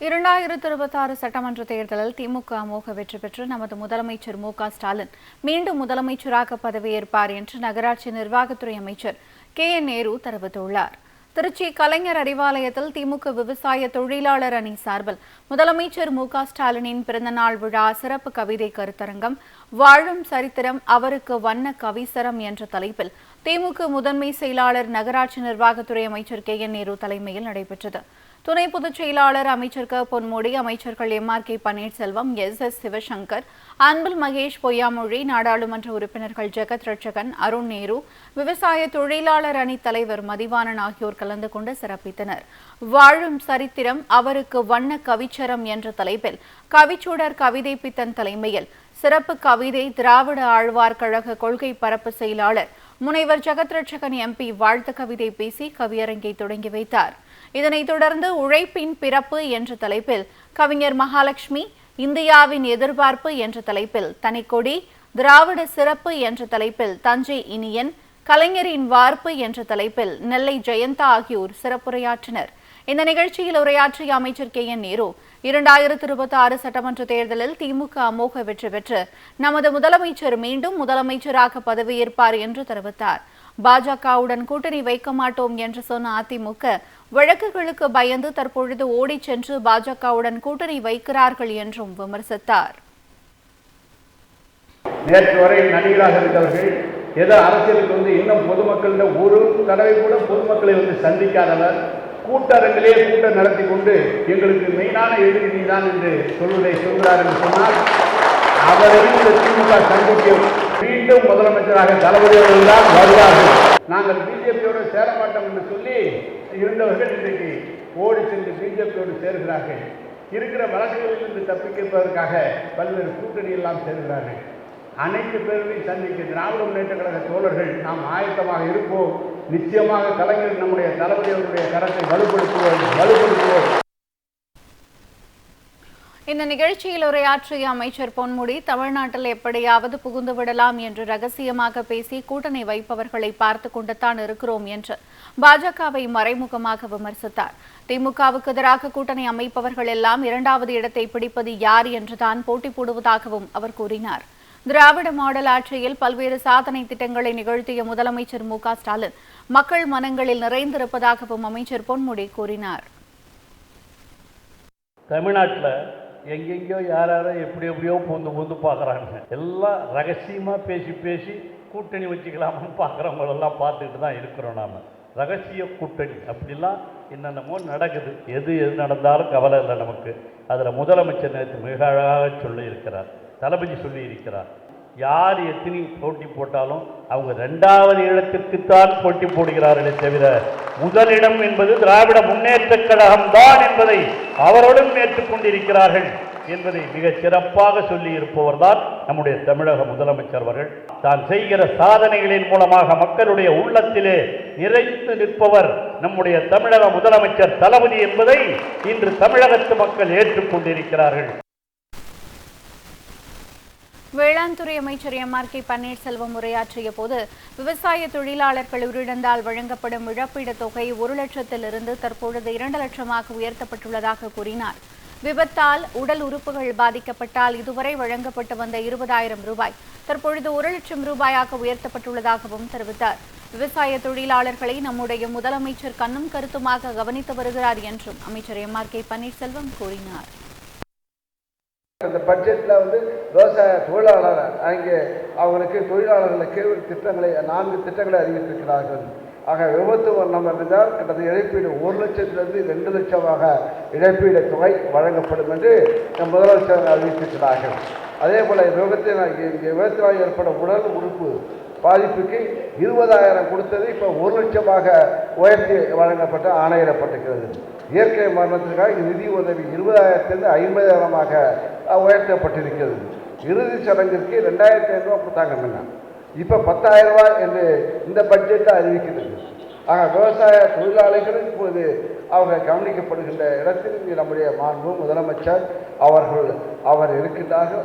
இரண்டாயிரத்து இருபத்தாறு சட்டமன்ற தேர்தலில் திமுக அமோக வெற்றி பெற்று நமது முதலமைச்சர் மு ஸ்டாலின் மீண்டும் முதலமைச்சராக பதவியேற்பார் என்று நகராட்சி நிர்வாகத்துறை அமைச்சர் கே என் நேரு தெரிவித்துள்ளார். திருச்சி கலைஞர் அறிவாலயத்தில் திமுக விவசாய தொழிலாளர் அணி சார்பில் முதலமைச்சர் மு ஸ்டாலினின் பிறந்தநாள் விழா சிறப்பு கவிதை கருத்தரங்கம் வாழும் சரித்திரம் அவருக்கு வண்ண கவிசரம் என்ற தலைப்பில் திமுக முதன்மை செயலாளர் நகராட்சி நிர்வாகத்துறை அமைச்சர் கே என் நேரு தலைமையில் நடைபெற்றது. துணை பொதுச் செயலாளர் அமைச்சர் க. பொன்முடி அமைச்சர்கள் M. R. K. Panneerselvam S. S. Sivasankar Anbil Mahesh Poyyamozhi நாடாளுமன்ற உறுப்பினர்கள் ஜெகத் ரட்சகன் அருண் நேரு விவசாய தொழிலாளர் அணி தலைவர் மதிவாணன் ஆகியோர் கலந்து கொண்டு சிறப்பித்தனர். வாழும் சரித்திரம் அவருக்கு வண்ண கவிச்சரம் என்ற தலைப்பில் கவிச்சூடர் கவிதை பித்தன் தலைமையில் சிறப்பு கவிதை திராவிட ஆழ்வார் கழக கொள்கை பரப்பு செயலாளர் முனைவர் ஜெகத் ரட்சகன் எம்பி வாழ்த்து கவிதை பேசி கவியரங்கை தொடங்கி வைத்தார். இதனைத் தொடர்ந்து உழைப்பின் பிறப்பு என்ற தலைப்பில் கவிஞர் மகாலட்சுமி இந்தியாவின் எதிர்பார்ப்பு என்ற தலைப்பில் தனிக்கொடி திராவிட சிறப்பு என்ற தலைப்பில் தஞ்சை இனியன் கலைஞரின் வார்ப்பு என்ற தலைப்பில் நெல்லை ஜெயந்தா ஆகியோர் சிறப்புரையாற்றினர். இந்த நிகழ்ச்சியில் உரையாற்றிய அமைச்சர் கே. என். நேரு இரண்டாயிரத்தி இருபத்தி ஆறு சட்டமன்ற தேர்தலில் திமுக அமோக வெற்றி பெற்று நமது முதலமைச்சர் மீண்டும் முதலமைச்சராக பதவியேற்பார் என்று தெரிவித்தார். பாஜகவுடன் கூட்டணி வைக்க மாட்டோம் என்று சொன்ன அதிமுக வழக்குகளுக்கு பயந்து தற்பொழுது ஓடிச் சென்று பாஜகவுடன் கூட்டணி வைக்கிறார்கள் என்றும் விமர்சித்தார். நேற்று வரை நடிகராக இருந்தவர்கள் ஏதோ அரசியலுக்கு வந்து இன்னும் பொதுமக்களிடம் ஒரு தடவை கூட பொதுமக்களை வந்து சந்திக்காதவர் கூட்டரங்கிலே கூட்டம் நடத்தி கொண்டு எங்களுக்கு மெயினான எதிரி நீதான் என்று சொல்வதை சொல்கிறார் என்று சொன்னால் அவரையும் இந்த திமுக சந்திக்க மீண்டும் முதலமைச்சராக தளபதி அவர்கள் தான் வருவார்கள். நாங்கள் பிஜேபியோடு சேர மாட்டோம் என்று சொல்லி இருந்தவர்கள் இன்றைக்கு ஓடி சென்று பிஜேபியோடு சேர்கிறார்கள். இருக்கிற வழக்குகளிலிருந்து தப்பிக்கப்பதற்காக பல்வேறு கூட்டணி எல்லாம் சேர்கிறார்கள். அனைத்து பேர்களையும் சந்திக்க திராவிட முன்னேற்ற கழக தோழர்கள் நாம் ஆயத்தமாக இருப்போம். நிச்சயமாக கலைஞர் நம்முடைய தளபதி அவருடைய கரத்தை வலுப்படுத்துவோம். இந்த நிகழ்ச்சியில் உரையாற்றிய அமைச்சர் பொன்முடி தமிழ்நாட்டில் எப்படியாவது புகுந்து விடலாம் என்று ரகசியமாக பேசி கூட்டணி வைப்பவர்களை பார்த்து கொண்டுதான் இருக்கிறோம் என்று பாஜகவை மறைமுகமாக விமர்சித்தார். திமுகவுக்கு எதிராக கூட்டணி அமைப்பவர்கள் எல்லாம் இரண்டாவது இடத்தை பிடிப்பது யார் என்றுதான் போட்டி போடுவதாகவும் அவர் கூறினார். திராவிட மாடல் ஆட்சியில் பல்வேறு சாதனை திட்டங்களை நிகழ்த்திய முதலமைச்சர் மு ஸ்டாலின் மக்கள் மனங்களில் நிறைந்திருப்பதாகவும் அமைச்சர் பொன்முடி கூறினார். தமிழ்நாட்டில் எங்கெங்கேயோ யார் யாரோ எப்படி எப்படியோ பூந்து பூந்து பார்க்குறாங்க. எல்லாம் ரகசியமாக பேசி பேசி கூட்டணி வச்சுக்கலாமான்னு பார்க்குறவங்களெல்லாம் பார்த்துக்கிட்டு தான் இருக்கிறோம் நாம். ரகசிய கூட்டணி அப்படிலாம் என்னென்னமோ நடக்குது. எது எது நடந்தாலும் கவலை இல்லை நமக்கு. அதில் முதலமைச்சர் நேற்று மிக அழகாக சொல்லி இருக்கிறார் தளபதி சொல்லி இருக்கிறார் யார் எத்தனை போட்டி போட்டாலும் அவங்க ரெண்டாவது இடத்திற்குத்தான் போட்டி போடுகிறார்களே தவிர முதலிடம் என்பது திராவிட முன்னேற்ற கழகம் தான் என்பதை அவரோடும் ஏற்றுக்கொண்டிருக்கிறார்கள் என்பதை மிகச் சிறப்பாக சொல்லி இருப்பவர் தான் நம்முடைய தமிழக முதலமைச்சர் அவர்கள். தான் செய்கிற சாதனைகளின் மூலமாக மக்களுடைய உள்ளத்திலே நிறைந்து நிற்பவர் நம்முடைய தமிழக முதலமைச்சர் தளபதி என்பதை இன்று தமிழகத்து மக்கள் ஏற்றுக்கொண்டிருக்கிறார்கள் வேளாண் துறை அமைச்சர் எம் ஆர் கே பன்னீர்செல்வம் உரையாற்றிய போது விவசாய தொழிலாளர்கள் உயிரிழந்தால் வழங்கப்படும் இழப்பீட்டுத் தொகை ஒரு லட்சத்திலிருந்து தற்பொழுது இரண்டு லட்சமாக உயர்த்தப்பட்டுள்ளதாக கூறினார். விபத்தால் உடல் உறுப்புகள் பாதிக்கப்பட்டால் இதுவரை வழங்கப்பட்டு வந்த இருபதாயிரம் ரூபாய் தற்பொழுது ஒரு லட்சம் ரூபாயாக உயர்த்தப்பட்டுள்ளதாகவும் தெரிவித்தார். விவசாய தொழிலாளர்களை நம்முடைய முதலமைச்சர் கண்ணும் கருத்துமாக கவனித்து வருகிறார் என்றும் அமைச்சர் எம் ஆர் கே பன்னீர்செல்வம் கூறினார். அந்த பட்ஜெட்டில் வந்து விவசாய தொழிலாளர் அங்கே அவங்களுக்கு தொழிலாளர்களுக்கு திட்டங்களை நான்கு திட்டங்களை அறிவித்திருக்கிறார்கள். ஆக விபத்து வண்ணம் இருந்தால் கிட்டத்தட்ட இழப்பீடு ஒரு லட்சத்திலிருந்து ரெண்டு லட்சமாக இழப்பீடு தொகை வழங்கப்படும் என்று நம் முதலமைச்சர் அறிவித்திருக்கிறார்கள். அதே போல் விபத்தில் இங்கே விபத்தினால் ஏற்படும் உடல் உறுப்பு பாதிப்புக்கு இருபதாயிரம் கொடுத்தது. இப்போ ஒரு லட்சமாக உயர்த்தி வழங்கப்பட்டு ஆணையிடப்பட்டிருக்கிறது. இயற்கை மரணத்திற்காக நிதி உதவி இருபதாயிரத்திலிருந்து ஐம்பதாயிரமாக உயர்த்தப்பட்டிருக்கிறது. இறுதி சடங்கிற்கு ரெண்டாயிரத்தி ஐநூறுரூவா கொடுத்தாங்க முன்ன. இப்போ பத்தாயிரம் ரூபாய் என்று இந்த பட்ஜெட்டை அறிவிக்கிறது. ஆக விவசாய தொழிலாளிகள் இப்போது அவங்க கவனிக்கப்படுகின்ற இடத்தில் நம்முடைய மாண்பு முதலமைச்சர் அவர்கள் அவர் இருக்கின்றார்கள்.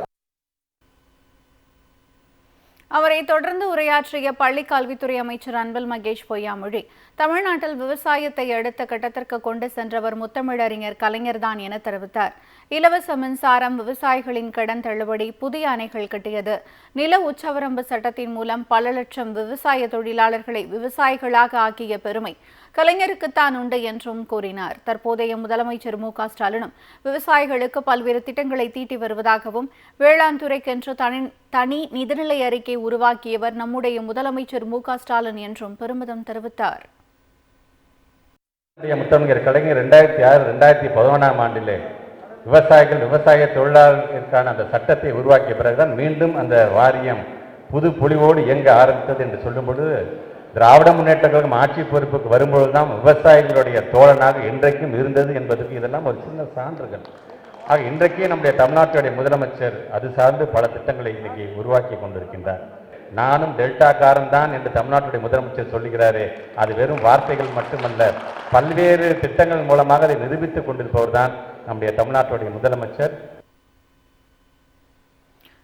அவரை தொடர்ந்து உரையாற்றிய பள்ளி கல்வித்துறை அமைச்சர் அன்பில் மகேஷ் பொய்யாமொழி தமிழ்நாட்டில் விவசாயத்தை அடுத்த கட்டத்திற்கு கொண்டு சென்றவர் முத்தமிழறிஞர் கலைஞர்தான் என தெரிவித்தார். இலவச மின்சாரம் விவசாயிகளின் கடன் தள்ளுபடி புதிய அணைகள் கட்டியது நில உச்சவரம்பு சட்டத்தின் மூலம் பல லட்சம் விவசாய தொழிலாளர்களை விவசாயிகளாக ஆக்கிய பெருமை கலைஞருக்குத்தான் உண்டு என்றும் கூறினார். தற்போதைய முதலமைச்சர் மு க ஸ்டாலினும் விவசாயிகளுக்கு பல்வேறு திட்டங்களை தீட்டி வருவதாகவும் வேளாண் துறைக்கென்று தனி தனி நிதிநிலை அறிக்கை உருவாக்கியவர் நம்முடைய முதலமைச்சர் மு க ஸ்டாலின் என்றும் பெருமிதம் தெரிவித்தார். முத்தமிழர் கலைஞர் ரெண்டாயிரத்தி ஆறு ரெண்டாயிரத்தி பதினொன்றாம் ஆண்டிலே விவசாயிகள் விவசாய தொழிலாளர்களுக்கான அந்த சட்டத்தை உருவாக்கிய பிறகுதான் மீண்டும் அந்த வாரியம் புது பொலிவோடு இயங்க ஆரம்பித்தது என்று சொல்லும் பொழுது திராவிட முன்னேற்ற கழகம் ஆட்சி பொறுப்புக்கு வரும்பொழுது தான் விவசாயிகளுடைய தோழனாக இன்றைக்கும் இருந்தது என்பதற்கு இதெல்லாம் ஒரு சின்ன சான்றுகள். ஆக இன்றைக்கே நம்முடைய தமிழ்நாட்டுடைய முதலமைச்சர் அது சார்ந்து பல திட்டங்களை இன்னைக்கு உருவாக்கி கொண்டிருக்கின்றார். நானும் டெல்டாக்காரன் தான் என்று தமிழ்நாட்டுடைய முதலமைச்சர் சொல்லுகிறாரே அது வெறும் வார்த்தைகள் மட்டுமல்ல பல்வேறு திட்டங்கள் மூலமாக அதை நிரூபித்துக் கொண்டிருப்பவர் தான் நம்முடைய தமிழ்நாட்டுடைய முதலமைச்சர்.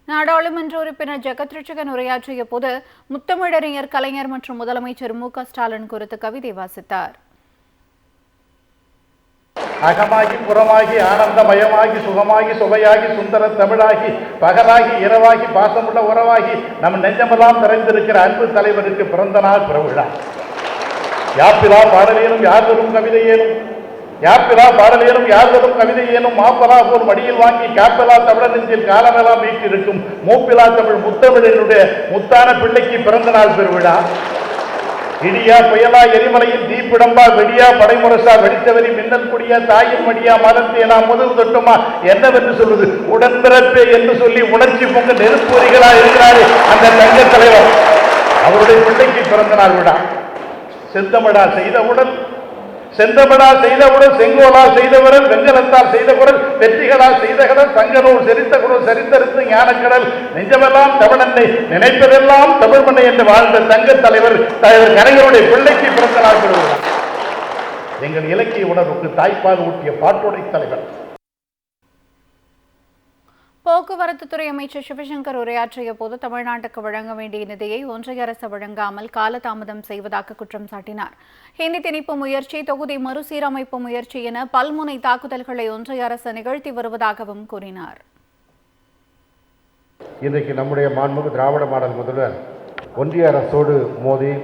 நாடாளுமன்ற உறுப்பினர் ஜெகத் உரையாற்றிய போது முத்தமிழறிஞர் கலைஞர் மற்றும் முதலமைச்சர் மு ஸ்டாலின் குறித்து கவிதை வாசித்தார். அகமாகி புறமாகி ஆனந்தமயமாகி சுகமாகி சுவையாகி சுந்தர தமிழாகி பகலாகி இரவாகி பாசமுள்ள உறவாகி நம் நெஞ்சமெல்லாம் நிறைந்திருக்கிற அன்பு தலைவருக்கு பிறந்த நாள் பிறவிழா யாப்பிலா பாடலேனும் யார் தரும் யாப்பிலா பாடலேனும் யார் தரும் கவிதை ஏனும் மாப்பலா போல் மடியில் வாங்கி காப்பலா தமிழர் நெஞ்சில் காலமெல்லாம் வீட்டிருக்கும் மூப்பிலா தமிழ் முத்தமிழனுடைய முத்தான பிள்ளைக்கு பிறந்த நாள் பெருவிழா. இடியா புயலா எரிமலையில் தீப்பிடம்பா வெடியா படைமுரசா வெடித்தவரி மின்னல் குடியா தாயின் மடியா மலர்த்தேனா முதல் தொட்டுமா என்னவென்று சொல்வது? உடன்பிறப்பே என்று சொல்லி உணர்ச்சி பொங்க நெருப்பொறிகளா இருக்கிறாரு அந்த தங்க தலைவர். அவருடைய பிள்ளைக்கு பிறந்த நாள் விழா. செந்தமிழா செய்தவுடன் செந்தமிழால் செய்தவுடன் செங்கோலால் செய்தவரல் வெங்கலத்தால் செய்த குரல் வெற்றிகளால் செய்த கடல் சங்கநூல் செரித்த குரல் சரித்தருத்து ஞானக்கடல். நெஞ்சமெல்லாம் தமிழன்னை நினைப்பதெல்லாம் தமிழ் மண்ணை என்று வாழ்ந்த தங்க தலைவர் தலைவர் கலைஞருடைய பிள்ளைக்கு பிறந்த நாள் எங்கள் இலக்கிய உணர்வுக்கு தாய்ப்பால் ஊட்டிய பாட்டுடை தலைவர். போக்குவரத்துத்துறை அமைச்சர் சிவசங்கர் உரையாற்றிய போது தமிழ்நாட்டுக்கு வழங்க வேண்டிய நிதியை ஒன்றிய அரசு வழங்காமல் காலதாமதம் செய்வதாக குற்றம் சாட்டினார். ஹிந்தி திணிப்பு முயற்சி தொகுதி மறுசீரமைப்பு முயற்சி என பல்முனை தாக்குதல்களை ஒன்றிய அரசு நிகழ்த்தி வருவதாகவும் கூறினார். இன்றைக்கு நம்முடைய மாண்புமிகு திராவிட மாடல் முதல்வர் ஒன்றிய அரசோடு மோதி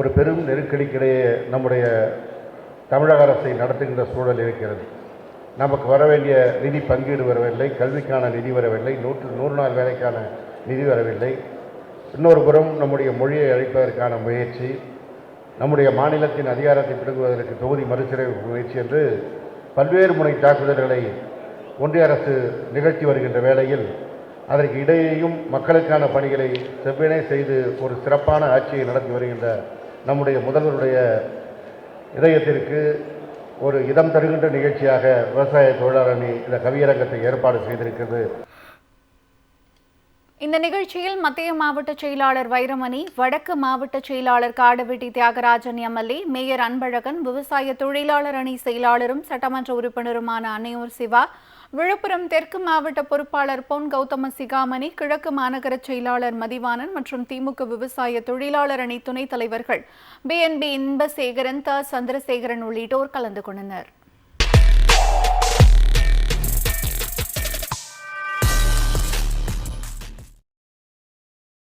ஒரு பெரும் நெருக்கடிக்கிடையே நம்முடைய தமிழக அரசை நடத்துகின்ற சூழல் இருக்கிறது. நமக்கு வர வேண்டிய நிதி பங்கீடு வரவில்லை கல்விக்கான நிதி வரவில்லை நூற்று நூறு நாள் வேலைக்கான நிதி வரவில்லை. இன்னொரு புறம் நம்முடைய மொழியை அழிப்பதற்கான முயற்சி நம்முடைய மாநிலத்தின் அதிகாரத்தை பிடுங்குவதற்கு தொகுதி மறுசீரமைப்பு முயற்சி என்று பல்வேறு முனை தாக்குதல்களை ஒன்றிய அரசு நிகழ்த்தி வருகின்ற வேளையில் அதற்கு இடையேயும் மக்களுக்கான பணிகளை செவ்வினை செய்து ஒரு சிறப்பான ஆட்சியை நடத்தி வருகின்ற நம்முடைய முதல்வருடைய இதயத்திற்கு ஒரு இதம் தருகின்ற நிகழ்ச்சியாக விவசாய தொழிலாளர் அணி இந்த கவியரங்கத்தை ஏற்பாடு செய்திருக்கிறது. இந்த நிகழ்ச்சியில் மத்திய மாவட்ட செயலாளர் வைரமணி வடக்கு மாவட்ட செயலாளர் காடவெட்டி தியாகராஜன் எம்எல்ஏ மேயர் அன்பழகன் விவசாய தொழிலாளர் அணி செயலாளரும் சட்டமன்ற உறுப்பினருமான அன்னையூர் சிவா விழுப்புரம் தெற்கு மாவட்ட பொறுப்பாளர் பொன் கௌதம சிகாமணி கிழக்கு மாநகர செயலாளர் மதிவாணன் மற்றும் திமுக விவசாய தொழிலாளர் அணி துணைத் தலைவர்கள் பிஎன்பி இன்பசேகரன் த. சந்திரசேகரன் உள்ளிட்டோர் கலந்து கொண்டனர்.